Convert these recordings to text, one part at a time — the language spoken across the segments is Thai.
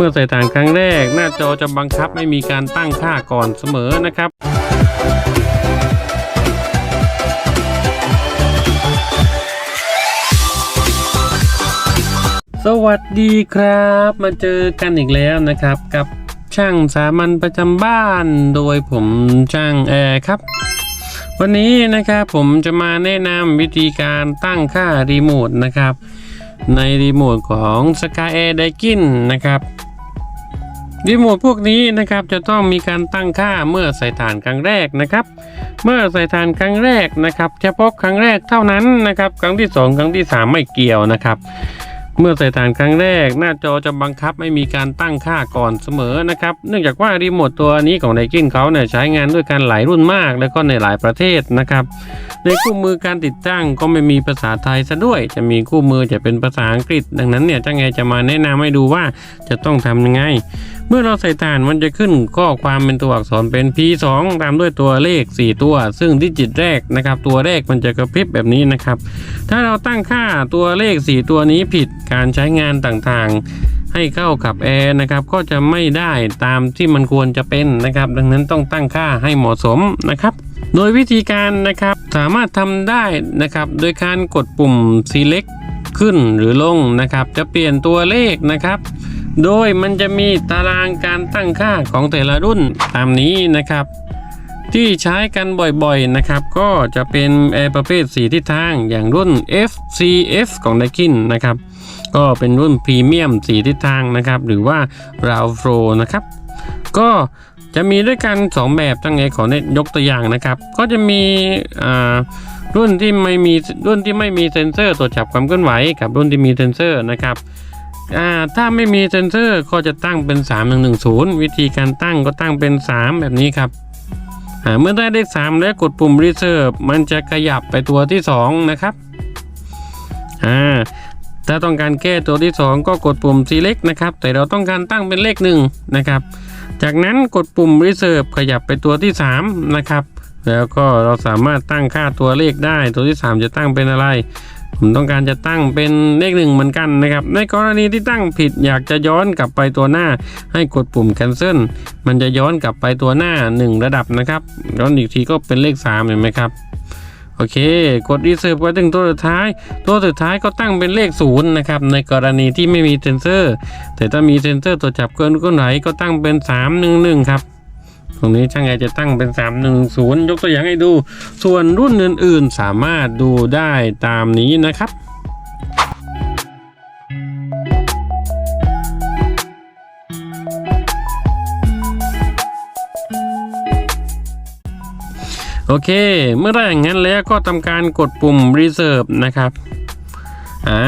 เมื่อใส่ฐานครั้งแรก หน้าจอจะบังคับไม่มีการตั้งค่าก่อนเสมอนะครับสวัสดีครับ มาเจอกันอีกแล้วนะครับ กับช่างสามัญประจำบ้านโดยผมช่างแอร์ครับ วันนี้นะครับผมจะมาแนะนำวิธีการตั้งค่ารีโมทนะครับ ในรีโมทของ Sky Air d a i k i n นะครับ รีโมทพวกนี้นะครับจะต้องมีการตั้งค่าเมื่อใส่ฐานครั้งแรกนะครับ เมื่อใส่ฐานครั้งแรกนะครับเฉพาะครั้งแรกเท่านั้นนะครับ ครั้งที่สองครั้งที่สามไม่เกี่ยวนะครับ เมื่อใส่ฐานครั้งแรก หน้าจอจะบังคับไม่มีการตั้งค่าก่อนเสมอนะครับ เนื่องจากว่ารีโมทตัวนี้ของไดกินเขาเนี่ยใช้งานด้วยกันหลายรุ่นมาก แล้วก็ในหลายประเทศนะครับ ในคู่มือการติดตั้งก็ไม่มีภาษาไทยซะด้วย จะมีคู่มือจะเป็นภาษาอังกฤษ ดังนั้นเนี่ยจ้างไงจะมาแนะนำให้ดูว่าจะต้องทำยังไง เมื่อเราใส่ฐานมันจะขึ้นข้อความเป็นตัวอักษรเป็น P2 ตามด้วยตัวเลข 4 ตัว ซึ่งดิจิตแรกนะครับ ตัวแรกมันจะกระพริบแบบนี้นะครับ ถ้าเราตั้งค่าตัวเลข 4 ตัวนี้ผิดการใช้งานต่างๆ ให้เข้ากับแอร์นะครับก็จะไม่ได้ตามที่มันควรจะเป็นนะครับ ดังนั้นต้องตั้งค่าให้เหมาะสมนะครับ โดยวิธีการนะครับสามารถทำได้นะครับ โดยการกดปุ่ม select ขึ้นหรือลงนะครับ จะเปลี่ยนตัวเลขนะครับ โดยมันจะมีตารางการตั้งค่าของแต่ละรุ่นตามนี้นะครับที่ใช้กันบ่อยๆนะครับ ก็จะเป็นแอร์ประเภทสีทิศทางอย่างรุ่น FCF ของ d a k i n นะครับ ก็เป็นรุ่นพรีเมียมสีทิศทางนะครับ หรือว่า r a w f l o นะครับ ก็จะมีด้วยกัน 2 แบบตั้งไงขอเนตยกตัวอย่างนะครับ ก็จะมีอ่ารุ่นที่ไม่มีรุ่นที่ไม่มีเซ็นเซอร์ตรวจจับความเคลื่อนไหวกับรุ่นที่มีเซ็นเซอร์นะครับถ้าไม่มีเซนเซอร์ก็จะตั้งเป็น 3110 วิธีการตั้งก็ตั้งเป็น 3 แบบนี้ครับเมื่อได้เลข3แล้วกดปุ่ม Reserve มันจะขยับไปตัวที่ 2 นะครับ ถ้าต้องการแก้ตัวที่ 2 ก็กดปุ่ม Select นะครับ แต่เราต้องการตั้งเป็นเลข1นะครับ จากนั้นกดปุ่ม Reserve ขยับไปตัวที่ 3 นะครับ แล้วก็เราสามารถตั้งค่าตัวเลขได้ ตัวที่ 3 จะตั้งเป็นอะไร ผมต้องการจะตั้งเป็นเลขหนึ่งเหมือนกันนะครับ ในกรณีที่ตั้งผิดอยากจะย้อนกลับไปตัวหน้า ให้กดปุ่ม cancel มันจะย้อนกลับไปตัวหน้า 1 ระดับนะครับย้อนอีกทีก็เป็นเลข3เห็นไหมครับ โอเค กดรีเซิร์ฟไว้ถึงตัวสุดท้าย ตัวสุดท้ายก็ตั้งเป็นเลข0นะครับในกรณีที่ไม่มีเซนเซอร์ แต่ถ้ามีเซนเซอร์ตัวจับเกินก็ไหนก็ตั้งเป็น 311 ครับตรงนี้ช่างไอจะตั้งเป็น 310 ยกตัวอย่างให้ดู ส่วนรุ่นอื่นๆสามารถดูได้ตามนี้นะครับ โอเค เมื่อได้อย่างนั้นแล้วก็ทำการกดปุ่ม reserve นะครับอ่า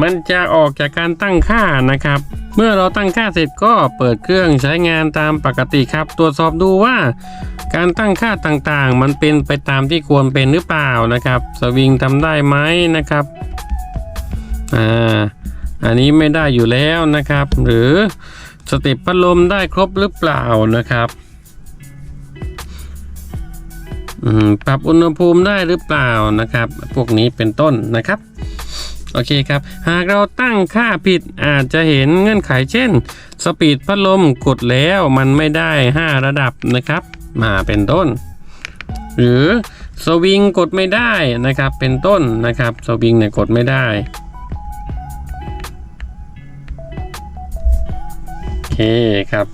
มันจะออกจากการตั้งค่านะครับ เมื่อเราตั้งค่าเสร็จก็เปิดเครื่องใช้งานตามปกติครับ ตรวจสอบดูว่า การตั้งค่าต่างๆ มันเป็นไปตามที่ควรเป็นหรือเปล่านะครับ สวิงทำได้ไหมนะครับอ่าอันนี้ไม่ได้อยู่แล้วนะครับ หรือสเติปพัดลมได้ครบหรือเปล่านะครับ ปรับอุณหภูมิได้หรือเปล่านะครับ พวกนี้เป็นต้นนะครับโอเคครับ หากเราตั้งค่าผิดอาจจะเห็นเงื่อนไขเช่น สปีดพัดลมกดแล้วมันไม่ได้ 5 ระดับนะครับ มาเป็นต้น หรือสวิงกดไม่ได้นะครับ เป็นต้นนะครับสวิงเนี่ยกดไม่ได้โอเคครับ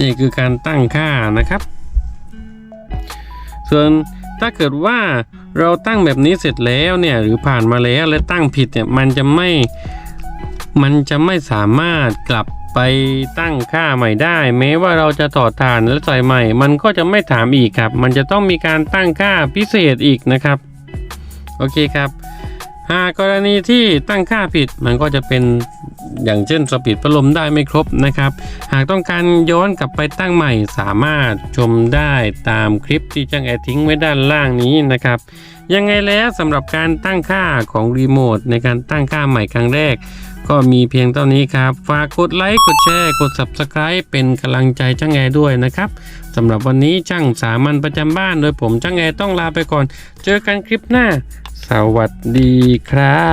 นี่คือการตั้งค่านะครับ ส่วนถ้าเกิดว่าเราตั้งแบบนี้เสร็จแล้วเนี่ยหรือผ่านมาแล้วและตั้งผิดเนี่ยมันจะไม่มันจะไม่สามารถกลับไปตั้งค่าใหม่ได้ แม้ว่าเราจะถอดฐานและใส่ใหม่ มันก็จะไม่ถามอีกครับ มันจะต้องมีการตั้งค่าพิเศษอีกนะครับ โอเคครับ หากกรณีที่ตั้งค่าผิดมันก็จะเป็นอย่างเช่นสปีดพัดลมได้ไม่ครบนะครับ หากต้องการย้อนกลับไปตั้งใหม่สามารถชมได้ตามคลิปที่จ้างแอดทิ้งไว้ด้านล่างนี้นะครับ ยังไงแล้วสำหรับการตั้งค่าของรีโมทในการตั้งค่าใหม่ครั้งแรก ก็มีเพียงเท่านี้ครับ ฝากกดไลค์กดแชร์กด Subscribe เป็นกำลังใจจ้างแอด้วยนะครับสำหรับวันนี้ช่างสามัญประจำบ้าน โดยผมจ้างแอต้องลาไปก่อน เจอกันคลิปหน้า สวัสดีครั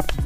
บ